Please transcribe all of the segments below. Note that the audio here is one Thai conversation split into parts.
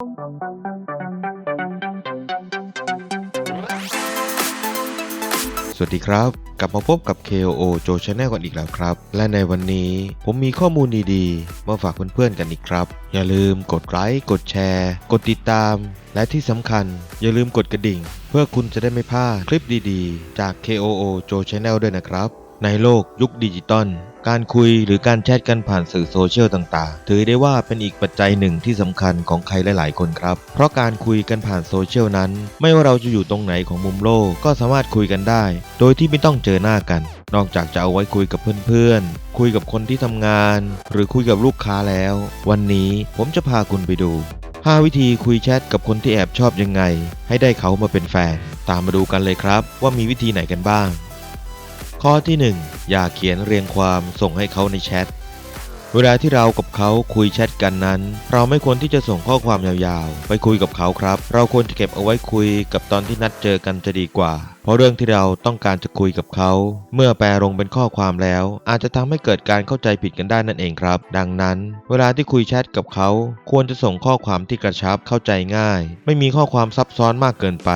สวัสดีครับ กลับมาพบกับ KOO Joe Channel กันอีกแล้วครับ และในวันนี้ผมมีข้อมูลดีๆ มาฝากเพื่อนๆกันอีกครับ อย่าลืมกดไลค์กดแชร์ กดติดตาม และที่สำคัญ อย่าลืมกดกระดิ่ง เพื่อคุณจะได้ไม่พลาดคลิปดีๆ จาก KOO Joe Channel ด้วยนะครับ ในโลกยุคดิจิตอล การคุยหรือการแชทกันผ่านสื่อโซเชียลต่างๆ ถือได้ว่าเป็นอีกปัจจัยหนึ่งที่สำคัญของใครหลาย ๆ คนครับ เพราะการคุยกันผ่านโซเชียลนั้น ไม่ว่าเราจะอยู่ตรงไหนของมุมโลกก็สามารถคุยกันได้ โดยที่ไม่ต้องเจอหน้ากัน นอกจากจะเอาไว้คุยกับเพื่อนๆ คุยกับคนที่ทำงาน หรือคุยกับลูกค้าแล้ว วันนี้ผมจะพาคุณไปดู 5 วิธีคุยแชทกับคนที่แอบชอบยังไง ให้ได้เขามาเป็นแฟน ตามมาดูกันเลยครับ ว่ามีวิธีไหนกันบ้าง ข้อที่ 1 อย่าเขียนเรียงความส่งให้เขาในแชท เวลาที่เรากับเขาคุยแชทกันนั้น เราไม่ควรที่จะส่งข้อความยาวๆ ไปคุยกับเขาครับ เราควรจะเก็บเอาไว้คุยกับตอนที่นัดเจอกันจะดีกว่า ราะเรื่องที่เราต้องการจะคุยกับเขา เมื่อแปลลงเป็นข้อความแล้ว อาจจะทำให้เกิดการเข้าใจผิดกันได้นั่นเองครับ ดังนั้น เวลาที่คุยแชทกับเขา ควรจะส่งข้อความที่กระชับเข้าใจง่าย ไม่มีข้อความซับซ้อนมากเกินไป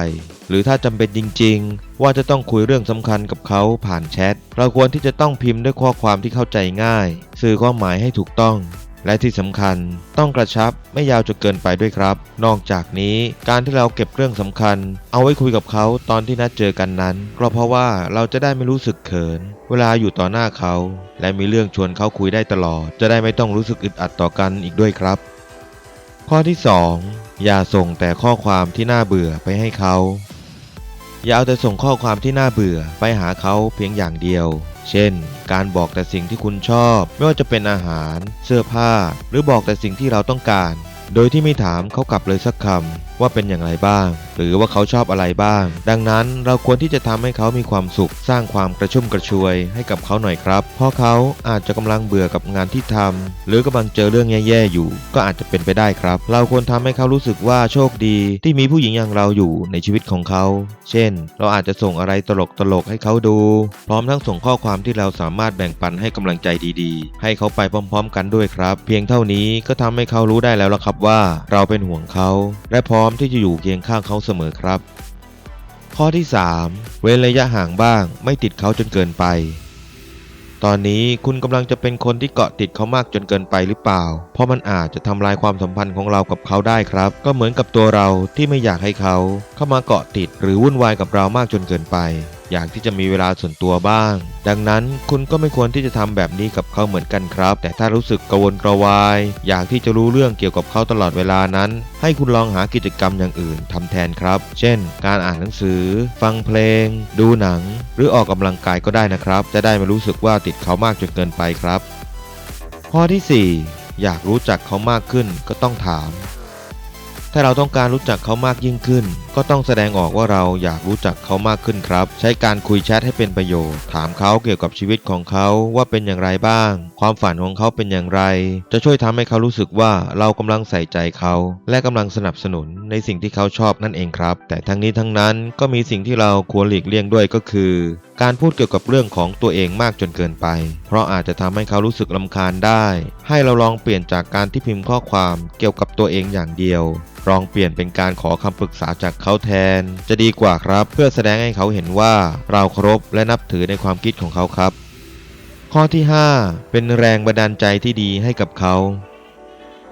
หรือถ้าจำเป็นจริง ๆ ว่าจะต้องคุยเรื่องสำคัญกับเขาผ่านแชทเราควรที่จะต้องพิมพ์ด้วยข้อความที่เข้าใจง่าย สื่อความหมายให้ถูกต้อง และที่สำคัญต้องกระชับไม่ยาวจนเกินไปด้วยครับ นอกจากนี้การที่เราเก็บเรื่องสำคัญ เอาไว้คุยกับเขาตอนที่นัดเจอกันนั้น ก็เพราะว่าเราจะได้ไม่รู้สึกเขิน เวลาอยู่ต่อหน้าเขา และมีเรื่องชวนเขาคุยได้ตลอด จะได้ไม่ต้องรู้สึกอึดอัดต่อกันอีกด้วยครับ ข้อที่ 2 อย่าส่งแต่ข้อความที่น่าเบื่อไปให้เขา อย่าเอาแต่ส่งข้อความที่น่าเบื่อไปหาเขาเพียงอย่างเดียว เช่น การบอกแต่สิ่งที่คุณชอบ ไม่ว่าจะเป็นอาหาร เสื้อผ้า หรือบอกแต่สิ่งที่เราต้องการ โดยที่ไม่ถามเขากลับเลยสักคำว่าเป็นอย่างไรบ้างหรือว่าเขาชอบอะไรบ้าง ดังนั้นเราควรที่จะทำให้เขามีความสุข สร้างความกระชุ่มกระชวยให้กับเขาหน่อยครับ เพราะเขาอาจจะกำลังเบื่อกับงานที่ทำหรือกำลังเจอเรื่องแย่ๆอยู่ ก็อาจจะเป็นไปได้ครับ เราควรทำให้เขารู้สึกว่าโชคดี ที่มีผู้หญิงอย่างเราอยู่ในชีวิตของเขา เช่น เราอาจจะส่งอะไรตลกๆให้เขาดู พร้อมทั้งส่งข้อความที่เราสามารถแบ่งปันให้กำลังใจดีๆ ให้เขาไปพร้อม ๆ กันด้วยครับ เพียงเท่านี้ก็ทำให้เขารู้ได้แล้วละครับว่า เราเป็นห่วงเขา และพร้อมที่จะอยู่เคียงข้างเขาเสมอครับ ข้อที่ 3 เว้นระยะห่างบ้างไม่ติดเขาจนเกินไป ตอนนี้คุณกำลังจะเป็นคนที่เกาะติดเขามากจนเกินไปหรือเปล่า เพราะมันอาจจะทำลายความสัมพันธ์ของเรากับเขาได้ครับ ก็เหมือนกับตัวเราที่ไม่อยากให้เขา เข้ามาเกาะติดหรือวุ่นวายกับเรามากจนเกินไป อยากที่จะมีเวลาส่วนตัวบ้าง ดังนั้นคุณก็ไม่ควรที่จะทำแบบนี้กับเขาเหมือนกันครับ แต่ถ้ารู้สึกกระวนกระวาย อยากที่จะรู้เรื่องเกี่ยวกับเขาตลอดเวลานั้น ให้คุณลองหากิจกรรมอย่างอื่นทำแทนครับ เช่น การอ่านหนังสือ ฟังเพลง ดูหนัง หรือออกกำลังกายก็ได้นะครับ จะได้ไม่รู้สึกว่าติดเขามากจนเกินไปครับ ข้อที่ 4 อยากรู้จักเขามากขึ้นก็ต้องถาม ถ้าเราต้องการรู้จักเขามากยิ่งขึ้นก็ต้องแสดงออกว่าเราอยากรู้จักเขามากขึ้นครับ ใช้การคุยแชทให้เป็นประโยชน์ ถามเขาเกี่ยวกับชีวิตของเขาว่าเป็นอย่างไรบ้าง ความฝันของเขาเป็นอย่างไร จะช่วยทำให้เขารู้สึกว่าเรากำลังใส่ใจเขา และกำลังสนับสนุนในสิ่งที่เขาชอบนั่นเองครับ แต่ทั้งนี้ทั้งนั้นก็มีสิ่งที่เราควรหลีกเลี่ยงด้วยก็คือ การพูดเกี่ยวกับเรื่องของตัวเองมากจนเกินไป เพราะอาจจะทำให้เขารู้สึกลำคาญได้ ให้เราลองเปลี่ยนจากการที่พิมพ์ข้อความเกี่ยวกับตัวเองอย่างเดียวลองเปลี่ยนเป็นการขอคำปรึกษาจากเขาแทน จะดีกว่าครับ เพื่อแสดงให้เขาเห็นว่าเราเคารพและนับถือในความคิดของเขาครับ ข้อที่ 5 เป็นแรงบันดาลใจที่ดีให้กับเขา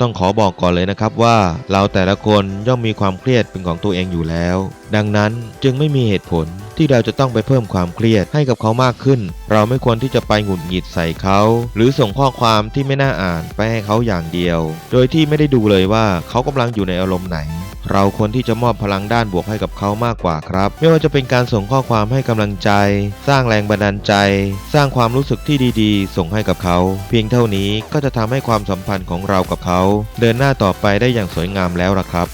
ต้องขอบอกก่อนเลยนะครับว่า เราแต่ละคนย่อมมีความเครียดเป็นของตัวเองอยู่แล้ว ดังนั้นจึงไม่มีเหตุผลที่เราจะต้องไปเพิ่มความเครียดให้กับเขามากขึ้น เราไม่ควรที่จะไปหงุดหงิดใส่เขา หรือส่งข้อความที่ไม่น่าอ่านไปให้เขาอย่างเดียว โดยที่ไม่ได้ดูเลยว่าเขากำลังอยู่ในอารมณ์ไหน เราควรที่จะมอบพลังด้านบวกให้กับเขามากกว่าครับ ไม่ว่าจะเป็นการส่งข้อความให้กำลังใจ สร้างแรงบันดาลใจ สร้างความรู้สึกที่ดีๆ ส่งให้กับเขา เพียงเท่านี้ก็จะทำให้ความสัมพันธ์ของเรากับเขา เดินหน้าต่อไปได้อย่างสวยงามแล้วล่ะครับ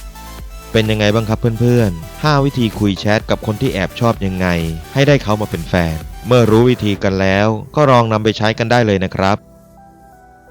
เป็นยังไงบ้างครับเพื่อนๆ 5 วิธีคุยแชทกับคนที่แอบชอบยังไง ให้ได้เขามาเป็นแฟน เมื่อรู้วิธีกันแล้ว ก็ลองนำไปใช้กันได้เลยนะครับ